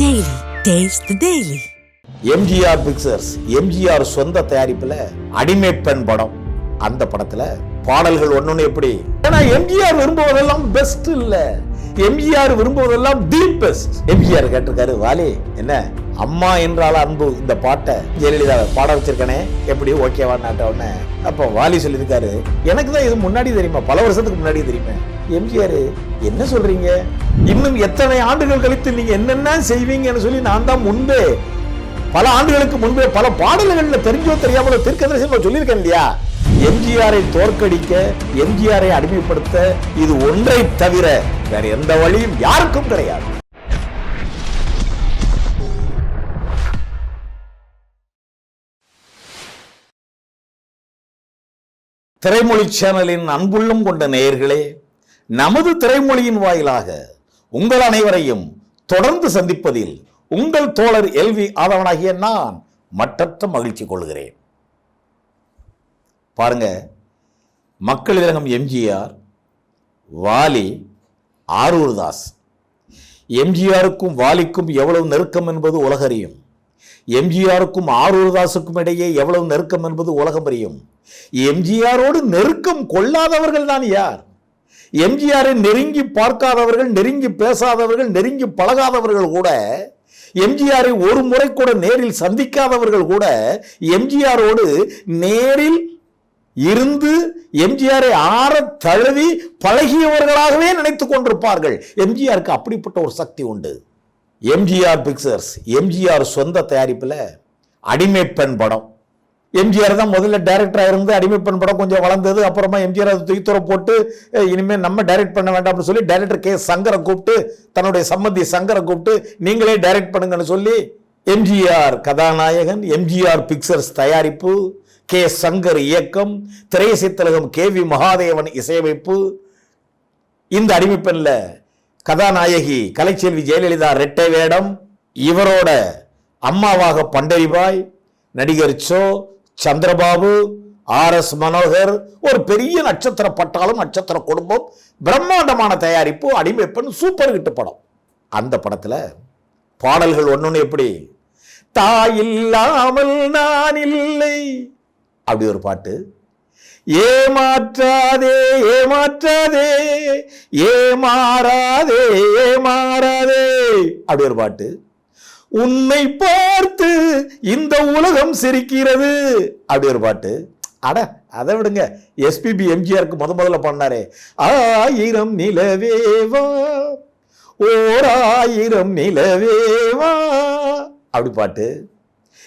Daily taste daily MGR pictures MGR சொந்த தயாரிப்புல அடிமை பெண் படம். அந்த படத்துல பாடல்கள் ஒன்னொன்னு எப்படி? ஏன்னா எம்ஜிஆர் விரும்புவதெல்லாம் பெஸ்ட் இல்லை. எம்ஜிஆர் விரும்புவதெல்லாம் தி பெஸ்ட் எம்ஜிஆர் கேட்டிருக்காரு வாலி என்ன? அம்மா என்றால் அன்பு இந்த பாட்டை ஜெயலலிதா பாட வச்சிருக்கனே எப்படி ஓகேவா நாட்ட உடனே. அப்போ வாலி சொல்லியிருக்காரு எனக்கு தான் இது முன்னாடி தெரியுமா? பல வருஷத்துக்கு முன்னாடி தெரியுமே. எம்ஜிஆர் என்ன சொல்றீங்க? இன்னும் எத்தனை ஆண்டுகள் கழித்து நீங்க என்னென்ன செய்வீங்கன்னு சொல்லி நான் தான் முன்பே பல ஆண்டுகளுக்கு முன்பே பல பாடல்கள்ல தெரிஞ்சோ தெரியாமலோ தீர்க்கதரிசனம் சொல்லியிருக்கேன் இல்லையா? எம்ஜிஆரை தோற்கடிக்க எம்ஜிஆரை அடிமைப்படுத்த இது ஒன்றை தவிர வேற எந்த வழியும் யாருக்கும் கிடையாது. திரைமொழி சேனலின் அன்புள்ளம் கொண்ட நேயர்களே நமது திரைமொழியின் வாயிலாக உங்கள் அனைவரையும் தொடர்ந்து சந்திப்பதில் உங்கள் தோழர் எல்வி ஆதவனாகிய நான் மற்றற்ற மகிழ்ச்சி கொள்கிறேன். பாருங்க. மக்கள் விலகம் எம்ஜிஆர் வாலி ஆரூர்தாஸ். எம்ஜிஆருக்கும் வாலிக்கும் எவ்வளவு நெருக்கம் என்பது உலகறியும். எம்ஜிஆருக்கும் ஆரூர்தாஸுக்கும் இடையே எவ்வளவு நெருக்கம் என்பது உலகம் அறியும் எம்ஜிஆரோடு நெருக்கம் கொள்ளாதவர்கள் தான் யார்? எம்ஜிஆரை நெருங்கி பார்க்காதவர்கள் நெருங்கி பேசாதவர்கள் நெருங்கி பழகாதவர்கள் கூட எம்ஜிஆரை ஒரு முறை கூட நேரில் சந்திக்காதவர்கள் கூட எம்ஜிஆரோடு நேரில் இருந்து எம்ஜிஆரை ஆற தழுவி பழகியவர்களாகவே நினைத்து கொண்டிருப்பார்கள். எம்ஜிஆருக்கு அப்படிப்பட்ட ஒரு சக்தி உண்டு. எம்ஜிஆர் பிக்சர்ஸ் எம்ஜிஆர் சொந்த தயாரிப்பில் அடிமை பெண் படம். எம்ஜிஆர் தான் முதல்ல டைரக்டராக இருந்து அடிமை பெண் படம் கொஞ்சம் வளர்ந்தது அப்புறமா எம்ஜிஆர் அதை தூக்கித்துற போட்டு இனிமேல் நம்ம டைரக்ட் பண்ண வேண்டாம்னு சொல்லி டைரக்டர் கே சங்கரை கூப்பிட்டு தன்னுடைய சம்மந்தி சங்கரை கூப்பிட்டு நீங்களே டைரக்ட் பண்ணுங்கன்னு சொல்லி எம்ஜிஆர் கதாநாயகன் எம்ஜிஆர் பிக்சர்ஸ் தயாரிப்பு கே சங்கர் இயக்கம் திரையிசை திலகம் கே வி மகாதேவன் இசையமைப்பு. இந்த அடிமைப்பெண்ணில் கதாநாயகி கலைச்செல்வி ஜெயலலிதா ரெட்டை வேடம் இவரோட அம்மாவாக பண்டரிபாய் நடிகர் சோ சந்திரபாபு ஆர் எஸ் மனோகர் ஒரு பெரிய நட்சத்திர பட்டாளம் நட்சத்திர குடும்பம் பிரம்மாண்டமான தயாரிப்பு அடிமைப்பெண் சூப்பர் ஹிட் படம். அந்த படத்தில் பாடல்கள் ஒன்று எப்படி? தாயில்லாமல் நான் இல்லை அப்படி ஒரு பாட்டு. ஏமாற்றாதே ஏமாற்றாதே ஏமாறாதே ஏமாறாதே அப்படி ஒரு பாட்டு. உன்னை பார்த்து இந்த உலகம் சிரிக்கிறது அப்படி ஒரு பாட்டு. அட அதை விடுங்க. எஸ்பிபி எம்ஜிஆருக்கு முத முதல்ல பண்ணாரே ஆயிரம் நிலவேவா ஓர் ஆயிரம் நிலவேவா அப்படி பாட்டு.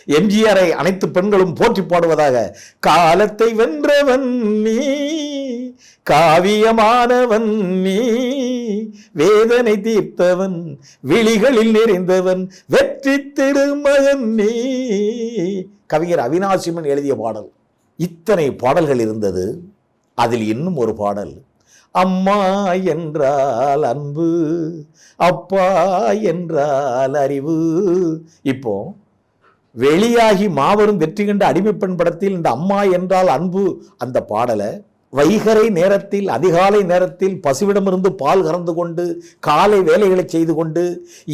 எம்ஜிஆரை அனைத்து பெண்களும் போற்றி பாடுவதாக காலத்தை வென்றவன் நீ காவியமானவன் நீ வேதனை தீர்த்தவன் விழிகளில் நிறைந்தவன் வெற்றி திருமகன் நீ. கவிஞர் அவினாசிமன் எழுதிய பாடல். இத்தனை பாடல்கள் இருந்தது அதில் இன்னும் ஒரு பாடல். அம்மா என்றால் அன்பு அப்பா என்றால் அறிவு. இப்போ வெளியாகி மாபெரும் வெற்றி கண்ட அடிமைப்பெண் படத்தில் இந்த அம்மா என்றால் அன்பு அந்த பாடலை வைகரை நேரத்தில் அதிகாலை நேரத்தில் பசுவிடமிருந்து பால் கறந்து கொண்டு காலை வேலைகளை செய்து கொண்டு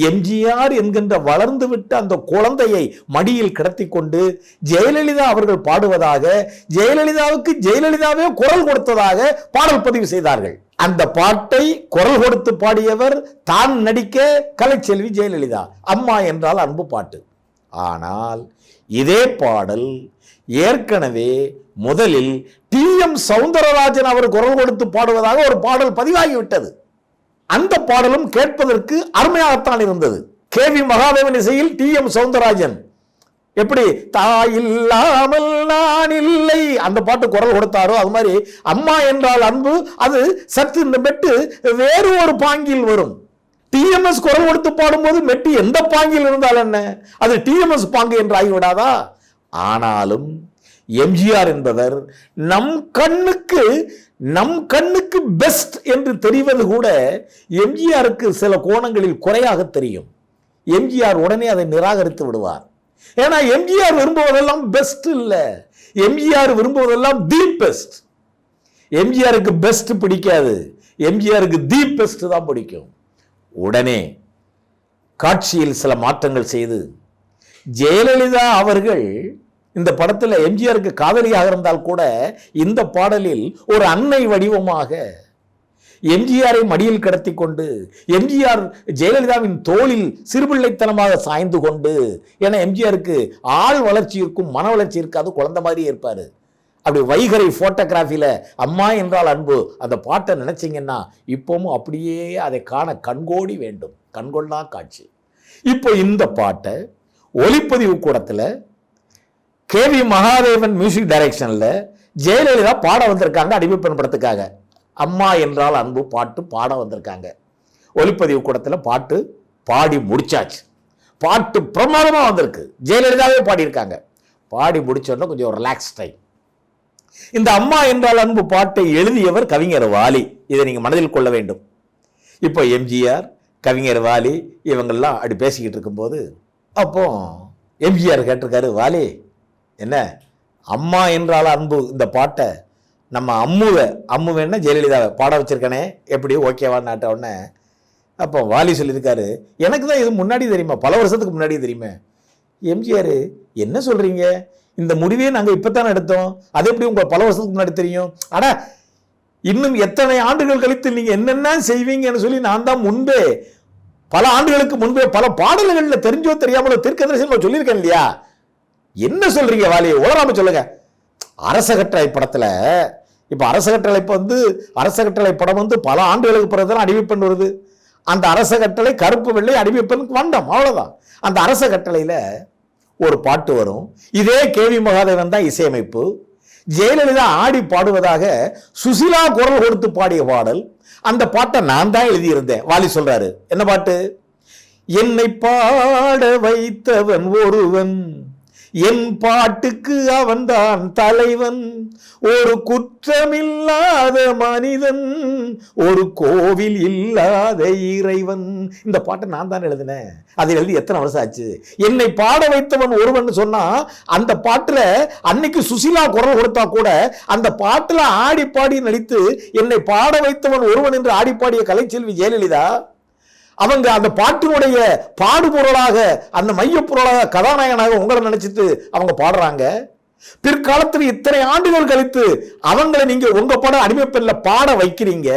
எம்ஜிஆர் என்கின்ற வளர்ந்து விட்ட அந்த குழந்தையை மடியில் கிடத்தி கொண்டு ஜெயலலிதா அவர்கள் பாடுவதாக ஜெயலலிதாவுக்கு ஜெயலலிதாவே குரல் கொடுத்ததாக பாடல் பதிவு செய்தார்கள். அந்த பாட்டை குரல் கொடுத்து பாடியவர் தான் நடிக்க கலைச்செல்வி ஜெயலலிதா. அம்மா என்றால் அன்பு பாட்டு. ஆனால் இதே பாடல் ஏற்கனவே முதலில் டி எம் சவுந்தரராஜன் அவர் குரல் கொடுத்து பாடுவதாக ஒரு பாடல் பதிவாகிவிட்டது. அந்த பாடலும் கேட்பதற்கு அருமையாகத்தான் இருந்தது. கே வி மகாதேவன் இசையில் டி எம் சவுந்தரராஜன். எப்படி? தாயில்லாமல் நான் இல்லை. அந்த பாட்டு குரல் கொடுத்தாரோ? அது மாதிரி அம்மா என்றால் அன்பு அது சற்று இந்த பெட்டு வேறு ஒரு பாங்கில் வரும். டிஎம்எஸ் குரல் கொடுத்து பாடும்போது மெட்டி எந்த பாங்கில் இருந்தால் என்ன? அது டிஎம்எஸ் பாங்கு என்று ஆகிவிடாதா? ஆனாலும் எம்ஜிஆர் என்பவர் நம் கண்ணுக்கு நம் கண்ணுக்கு பெஸ்ட் என்று தெரிவது கூட எம்ஜிஆருக்கு சில கோணங்களில் குறையாக தெரியும். எம்ஜிஆர் உடனே அதை நிராகரித்து விடுவார். ஏன்னா எம்ஜிஆர் விரும்புவதெல்லாம் பெஸ்ட் இல்லை. எம்ஜிஆர் விரும்புவதெல்லாம் தி பெஸ்ட் எம்ஜிஆருக்கு பெஸ்ட் பிடிக்காது. எம்ஜிஆருக்கு தி பெஸ்ட் தான் பிடிக்கும். உடனே காட்சியில் சில மாற்றங்கள் செய்து ஜெயலலிதா அவர்கள் இந்த படத்தில் எம்ஜிஆருக்கு காதலியாக இருந்தால் கூட இந்த பாடலில் ஒரு அன்னை வடிவமாக எம்ஜிஆரை மடியில் கடத்தி கொண்டு எம்ஜிஆர் ஜெயலலிதாவின் தோளில் சிறுபிள்ளைத்தனமாக சாய்ந்து கொண்டு ஏன்னா எம்ஜிஆருக்கு ஆள் வளர்ச்சி இருக்கும் மன வளர்ச்சி இருக்காது குழந்த மாதிரியே இருப்பார். அப்படி வைகரை ஃபோட்டோகிராஃபியில் அம்மா என்றால் அன்பு அந்த பாட்டை நினச்சிங்கன்னா இப்போவும் அப்படியே அதை காண கண்கோடி வேண்டும். கண்கொள்ளா காட்சி. இப்போ இந்த பாட்டை ஒளிப்பதிவு கூடத்தில் கேவி மகாதேவன் மியூசிக் டைரக்ஷனில் ஜெயலலிதா பாட வந்திருக்காங்க அடிமைப்பெண் படத்துக்காக அம்மா என்றால் அன்பு பாட்டு பாட வந்திருக்காங்க. ஒளிப்பதிவு கூடத்தில் பாட்டு பாடி முடிச்சாச்சு. பாட்டு பிரமாதமாக வந்திருக்கு. ஜெயலலிதாவே பாடியிருக்காங்க. பாடி முடிச்சோன்னா கொஞ்சம் ரிலாக்ஸ் டைம் இந்த அம்மா என்றால் அன்பு பாட்டை எழுதியவர் கவிஞர் வாலி. இதை நீங்கள் மனதில் கொள்ள வேண்டும். இப்போ எம்ஜிஆர் கவிஞர் வாலி இவங்கெல்லாம் அப்படி பேசிக்கிட்டு இருக்கும்போது அப்போ எம்ஜிஆர் கேட்டிருக்காரு வாலி என்ன? அம்மா என்றால் அன்பு. இந்த பாட்டை நம்ம அம்முவை அம்முவேன்னா ஜெயலலிதாவை பாட வச்சிருக்கனே எப்படி ஓகேவான்னு நாட்ட உடனே அப்போ வாலி சொல்லியிருக்காரு எனக்கு தான் இது முன்னாடி தெரியுமா? பல வருஷத்துக்கு முன்னாடி தெரியுமே? எம்ஜிஆர் என்ன சொல்கிறீங்க இந்த முடிவே நாங்கள் இப்போ தானே எடுத்தோம். அது எப்படி உங்களுக்கு பல வருஷத்துக்கு முன்னாடி தெரியும்? அட இன்னும் எத்தனை ஆண்டுகள் கழித்து நீங்கள் என்னென்ன செய்வீங்கன்னு சொல்லி நான் தான் முன்பே பல ஆண்டுகளுக்கு முன்பே பல பாடல்களில் தெரிஞ்சோ தெரியாமலோ தீர்க்கதரிசனம் சொல்லியிருக்கேன் இல்லையா? என்ன சொல்றீங்க வாலியை? உலராம சொல்லுங்க. அரச கட்டளை படத்தில் இப்போ அரச கட்டளை இப்போ வந்து அரச கட்டளை படம் வந்து பல ஆண்டுகளுக்கு பிறகு தான் அடிமைப்பெண் வருது. அந்த அரச கட்டளை கருப்பு வெள்ளை அடிமைப்பெண்ணுக்கு வண்டம் அவ்வளோதான் அந்த அரச கட்டளையில் ஒரு பாட்டு வரும். இதே கேவி மகாதேவன் தான் இசையமைப்பு. ஜெயலலிதா ஆடி பாடுவதாக சுசிலா குரல் கொடுத்து பாடிய பாடல். அந்த பாட்டை நான் தான் எழுதியிருந்தேன். வாலி சொல்றாரு. என்ன பாட்டு? என்னை பாட வைத்தவன் ஒருவன் என் பாட்டுக்கு அவன்தான் தலைவன். ஒரு குற்றமில்லாத மனிதன் ஒரு கோவில் இல்லாத இறைவன். இந்த பாட்டை நான் தான் எழுதினேன். அதை எழுதி எத்தனை வருஷம் ஆச்சு? என்னை பாட வைத்தவன் ஒருவன் சொன்னா அந்த பாட்டில் அன்னைக்கு சுசிலா குரல் கொடுத்தா கூட அந்த பாட்டில் ஆடி பாடி நடித்து என்னை பாட வைத்தவன் ஒருவன் என்று ஆடி பாடிய கலைச்செல்வி ஜெயலலிதா அவங்க அந்த பாட்டினுடைய பாடுபொருளாக அந்த மையப்பொருளாக கதாநாயகனாக உங்களை நினைச்சிட்டு அவங்க பாடுறாங்க. பிற்காலத்தில் இத்தனை ஆண்டுகள் கழித்து அவங்களை நீங்க உங்க படம் அடிமைப்பெண்ல பாட வைக்கிறீங்க.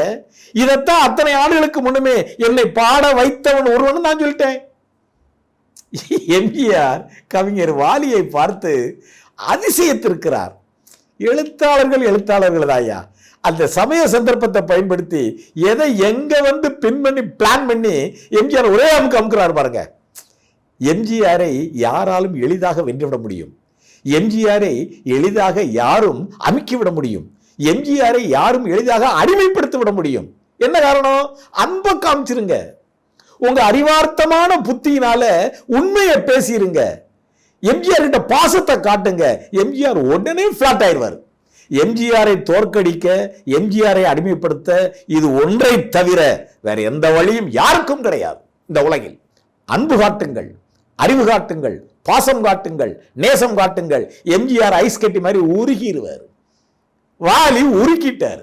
இதைத்தான் அத்தனை ஆண்டுகளுக்கு முன்னுமே என்னை பாட வைத்தவன் ஒருவன் நான் சொல்லிட்டேன். எம்ஜிஆர் கவிஞர் வாலியை பார்த்து அதிசயத்திருக்கிறார். எழுத்தாளர்கள் எழுத்தாளர்கள் தாயா அந்த சமய சந்தர்ப்பத்தை பயன்படுத்தி எதை எங்க வந்து பின் பண்ணி பிளான் பண்ணி எம்ஜிஆர் ஒரே அமுக்கு அமுக்குறாரு பாருங்க. எம்ஜிஆரை யாராலும் எளிதாக வென்றுவிட முடியும். எம்ஜிஆரை எளிதாக யாரும் அமுக்கிவிட முடியும். எம்ஜிஆரை யாரும் எளிதாக அடிமைப்படுத்தி விட முடியும். என்ன காரணம்? அன்பை காமிச்சிருங்க. உங்க அறிவார்த்தமான புத்தியினால உண்மையை பேசிருங்க. எம்ஜிஆர் கிட்ட பாசத்தை காட்டுங்க. எம்ஜிஆர் உடனே பிளாட் ஆயிடுவார். எம்ஜிஆரை தோற்கடிக்க எம்ஜிஆரை அடிமைப்படுத்த இது ஒன்றை தவிர வேற எந்த வழியும் யாருக்கும் கிடையாது. இந்த உலகில் அன்பு காட்டுங்கள் அறிவு காட்டுங்கள் பாசம் காட்டுங்கள் நேசம் காட்டுங்கள். எம்ஜிஆர் ஐஸ் கட்டி மாதிரி உருகிடுவார் வாலி உருக்கிட்டார்.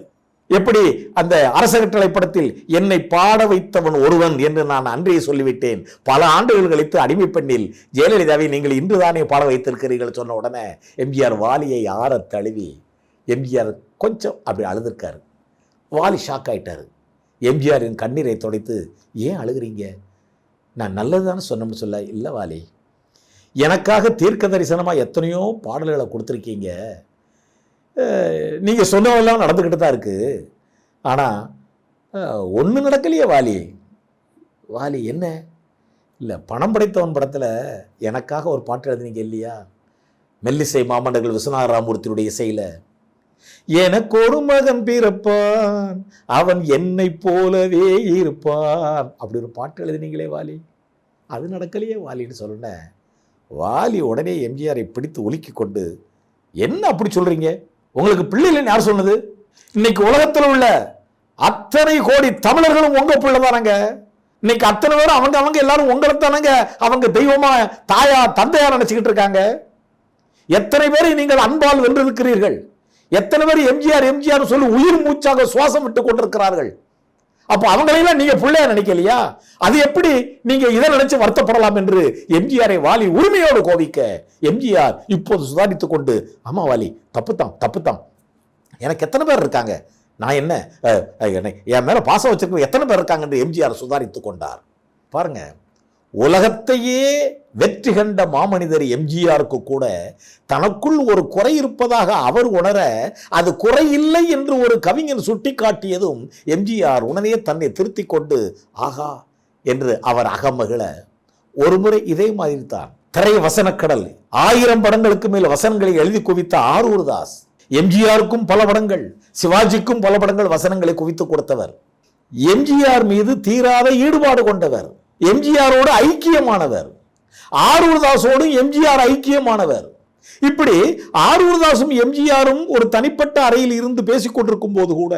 எப்படி? அந்த அரச கட்டளை படத்தில் என்னை பாட வைத்தவன் ஒருவன் என்று நான் அன்றைய சொல்லிவிட்டேன். பல ஆண்டுகள் கழித்து அடிமை பெண்ணில் ஜெயலலிதாவை நீங்கள் இன்றுதானே பாட வைத்திருக்கிறீர்கள் சொன்ன உடனே எம்ஜிஆர் வாலியை ஆற தழுவி எம்ஜிஆர் கொஞ்சம் அப்படி அழுதுருக்காரு. வாலி ஷாக் ஆகிட்டார் எம்ஜிஆரின் கண்ணீரை துடைத்து ஏன் அழுகிறீங்க? நான் நல்லதுதானே சொன்னோம்னு சொல்ல இல்லை வாலி. எனக்காக தீர்க்க தரிசனமாக எத்தனையோ பாடல்களை கொடுத்துருக்கீங்க. நீங்கள் சொன்னவெல்லாம் நடந்துக்கிட்டு தான் இருக்குது ஆனால் ஒன்று நடக்கலையே வாலி. வாலி என்ன? இல்லை பணம் படைத்தவன் படத்தில் எனக்காக ஒரு பாட்டு எழுதினீங்க இல்லையா? மெல்லிசை மாமன்னர்கள் விஸ்வநாத ராமூர்த்தியுடைய இசையில். எனக்கு ஒரு மகன் பிறப்பான். அவன் என்னை போலவே இருப்பான். அப்படி ஒரு பாட்டு எழுதினீங்களே வாலி. அது நடக்கலையே வாலின்னு சொல்லுன. வாலி உடனே எம்ஜிஆரை பிடித்து ஒலுக்கி கொண்டு என்ன அப்படி சொல்றீங்க? உங்களுக்கு பிள்ளைகள் யார் சொன்னது? இன்னைக்கு உலகத்தில் உள்ள அத்தனை கோடி தமிழர்களும் உங்க பிள்ளை தானங்க. இன்னைக்கு அத்தனை பேரும் அவங்க அவங்க எல்லாரும் உங்களை தானங்க. அவங்க தெய்வமா தாயா தந்தையா நினைச்சுக்கிட்டு இருக்காங்க. எத்தனை பேரை நீங்கள் அன்பால் வென்றிருக்கிறீர்கள்? எத்தனை பேர் எம்ஜிஆர் எம்ஜிஆர் சொல்லி உயிர் மூச்சாக சுவாசம் விட்டு கொண்டிருக்கிறார்கள். அப்போ அவங்களையெல்லாம் நீங்க பிள்ளைய நினைக்கலையா? அது எப்படி நீங்க இதை நினைச்சு வருத்தப்படலாம் என்று எம்ஜிஆரை வாலி உரிமையோடு கோவிக்க எம்ஜிஆர் இப்போது சுதாரித்துக் கொண்டு ஆமா வாலி தப்புத்தான் தப்புத்தான். எனக்கு எத்தனை பேர் இருக்காங்க? நான் என்ன என்னை- என் மேல பாசம் வச்சிருக்க எத்தனை பேர் இருக்காங்க? என்று எம்ஜிஆர் சுதாரித்துக் கொண்டார். பாருங்க உலகத்தையே வெற்றி கண்ட மாமனிதர் எம்ஜிஆருக்கு கூட தனக்குள் ஒரு குறை இருப்பதாக அவர் உணர அது குறை இல்லை என்று ஒரு கவிஞன் சுட்டிக்காட்டியதும் எம்ஜிஆர் உடனே தன்னை திருத்திக் கொண்டு ஆகா என்று அவர் அகமகிழ. ஒருமுறை இதே மாதிரி தான். திரை வசனக்கடல் ஆயிரம் படங்களுக்கு மேல் வசனங்களை எழுதி குவித்த ஆரூர் தாஸ். எம்ஜிஆருக்கும் பல படங்கள். சிவாஜிக்கும் பல படங்கள் வசனங்களை குவித்து கொடுத்தவர். எம்ஜிஆர் மீது தீராத ஈடுபாடு கொண்டவர். எம்ஜிஆரோடு ஐக்கியமானவர். ஆரூர்தாஸோடு எம்ஜிஆர் ஐக்கியமானவர். இப்படி ஆரூர்தாஸும் எம்ஜிஆரும் ஒரு தனிப்பட்ட அறையில் இருந்து பேசிக் கொண்டிருக்கும் போது கூட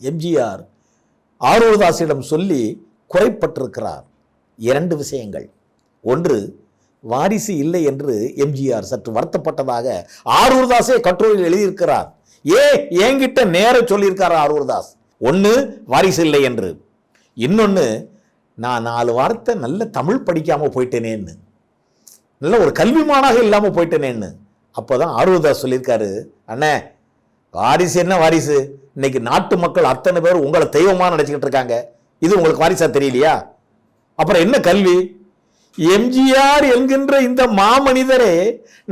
எம்ஜிஆர் ஆரூர்தாஸிடம் சொல்லி குறைப்பட்டிருக்கிறார். இரண்டு விஷயங்கள். ஒன்று வாரிசு இல்லை என்று எம்ஜிஆர் சற்று வருத்தப்பட்டதாக ஆரூர்தாஸே கட்டுரையில் எழுதியிருக்கிறார். ஏ என்கிட்ட நேர சொல்லியிருக்கார் ஆரூர்தாஸ். ஒன்று வாரிசு இல்லை என்று. இன்னொன்று நான் நாலு வார்த்தை நல்ல தமிழ் படிக்காமல் போயிட்டேனேன்னு. நல்ல ஒரு கல்விமானாக இல்லாமல் போயிட்டேனேன்னு. அப்போ தான் ஆர்வதாஸ் சொல்லியிருக்காரு. அண்ணே வாரிசு என்ன வாரிசு? இன்னைக்கு நாட்டு மக்கள் அத்தனை பேர் உங்களை தெய்வமாக நினச்சிக்கிட்டு இருக்காங்க. இது உங்களுக்கு வாரிசா தெரியலையா? அப்புறம் என்ன கல்வி? எம்ஜிஆர் என்கின்ற இந்த மாமனிதரே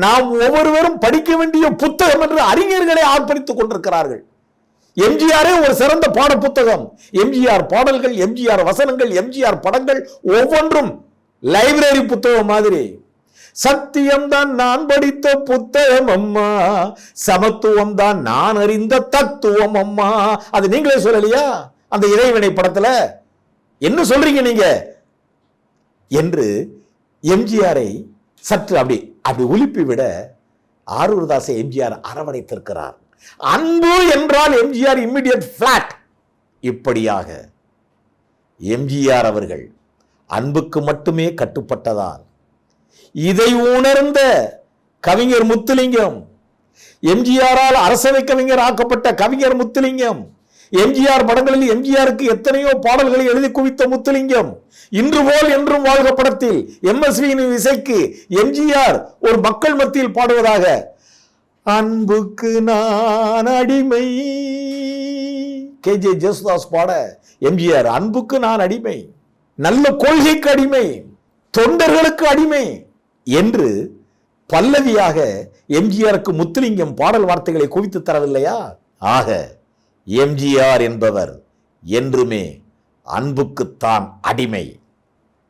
நாம் ஒவ்வொருவரும் படிக்க வேண்டிய புத்தகம் என்று அறிஞர்களை ஆர்ப்பரித்துக் கொண்டிருக்கிறார்கள். எம்ஜிஆரே ஒரு சிறந்த பாட புத்தகம் எம்ஜிஆர் பாடல்கள் எம்ஜிஆர் வசனங்கள் எம்ஜிஆர் படங்கள் ஒவ்வொன்றும் லைப்ரரி புத்தகம் மாதிரி. சத்தியம் தான் நான் படித்த புத்தகம் அம்மா. சமத்துவம் தான் நான் அறிந்த தத்துவம் அம்மா. அது நீங்களே சொல்லலையா? அந்த இறைவினை படத்துல என்ன சொல்றீங்க நீங்க? என்று எம்ஜிஆரை சற்று அப்படி அப்படி ஒழிப்பி விட ஆரூர்தாசை எம்ஜிஆர் அரவணைத்திருக்கிறார். அன்பு என்றால் எம்ஜிஆர் இம்மிடியட் பிளாட் இப்படியாக எம்ஜிஆர் அவர்கள் அன்புக்கு மட்டுமே கட்டுப்பட்டதால் இதை உணர்ந்த கவிஞர் முத்துலிங்கம் எம்ஜிஆரால் அரசவை கவிஞர் ஆக்கப்பட்ட கவிஞர் முத்துலிங்கம் எம்ஜிஆர் படங்களில் எம்ஜிஆருக்கு எத்தனையோ பாடல்களை எழுதி குவித்த முத்துலிங்கம் இன்று போல் என்றும் வாழ்க படத்தில் எம்எஸ்வியின் இசைக்கு எம்ஜிஆர் ஒரு மக்கள் மத்தியில் பாடுவதாக அன்புக்கு நான் அடிமை. கே. ஜே. ஜேசுதாஸ் பாட எம்ஜிஆர் அன்புக்கு நான் அடிமை. நல்ல கொள்கைக்கு அடிமை. தொண்டர்களுக்கு அடிமை என்று பல்லவியாக எம்ஜிஆருக்கு முத்துலிங்கம் பாடல் வார்த்தைகளை குவித்து தரவில்லையா? ஆக எம்ஜிஆர் என்பவர் என்றுமே அன்புக்குத்தான் அடிமை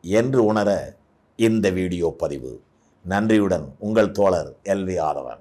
என்று உணர இந்த வீடியோ பதிவு. நன்றியுடன் உங்கள் தோழர் எல்வி ஆதவன்.